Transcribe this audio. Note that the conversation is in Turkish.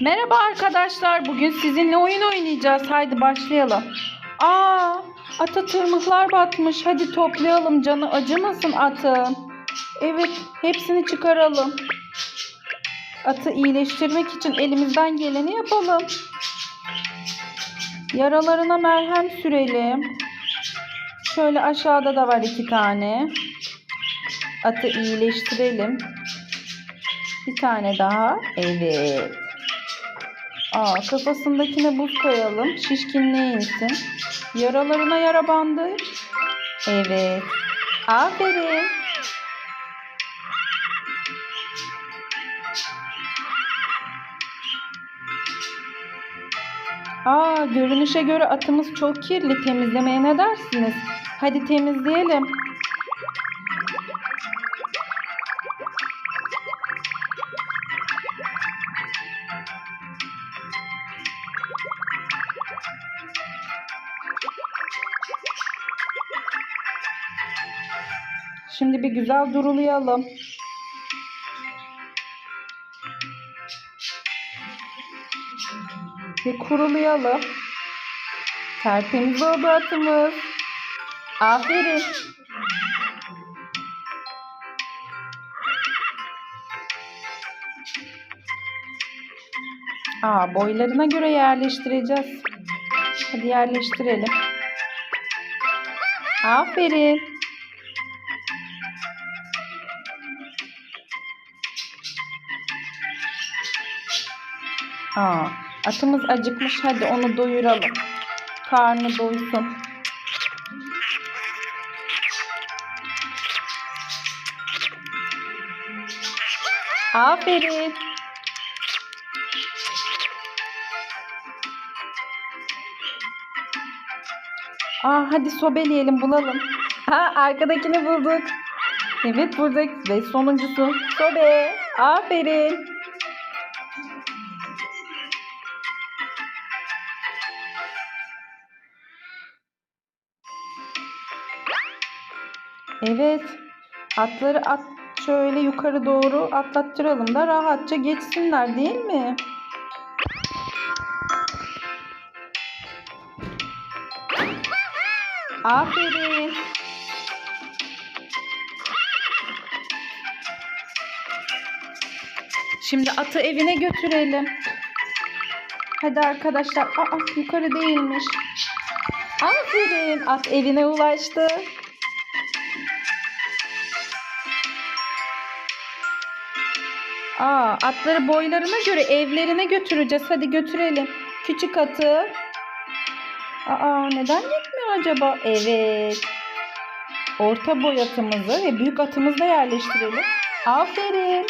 Merhaba arkadaşlar. Bugün sizinle oyun oynayacağız. Haydi başlayalım. Aa, ata tırmıklar batmış. Hadi toplayalım. Canı acımasın atın. Evet, hepsini çıkaralım. Atı iyileştirmek için elimizden geleni yapalım. Yaralarına merhem sürelim. Şöyle aşağıda da var iki tane. Atı iyileştirelim. Bir tane daha. Evet. Aa, kafasındakine buz koyalım. Şişkinliğe insin. Yaralarına yara bandı. Evet. Aferin. Aa, görünüşe göre atımız çok kirli. Temizlemeye ne dersiniz? Hadi temizleyelim. Şimdi bir güzel durulayalım. Ve kurulayalım. Tertemiz oldu atımız. Aferin. Aa, boylarına göre yerleştireceğiz. Hadi yerleştirelim. Aferin. Aa, atımız acıkmış. Hadi onu doyuralım. Karnı doysun. Aferin. Aa, hadi sobeleyelim bulalım. Ha, arkadakini bulduk. Evet bulduk. Ve sonuncusu sobe. Aferin. Evet. Atları at şöyle yukarı doğru atlattıralım da rahatça geçsinler değil mi? Aferin. Şimdi atı evine götürelim. Hadi arkadaşlar. Aa, yukarı değilmiş. Aferin. At evine ulaştı. Aa, atları boylarına göre evlerine götüreceğiz. Hadi götürelim. Küçük atı. Aa, neden gitmiyor acaba? Evet. Orta boy atımızı ve büyük atımızı da yerleştirelim. Aferin.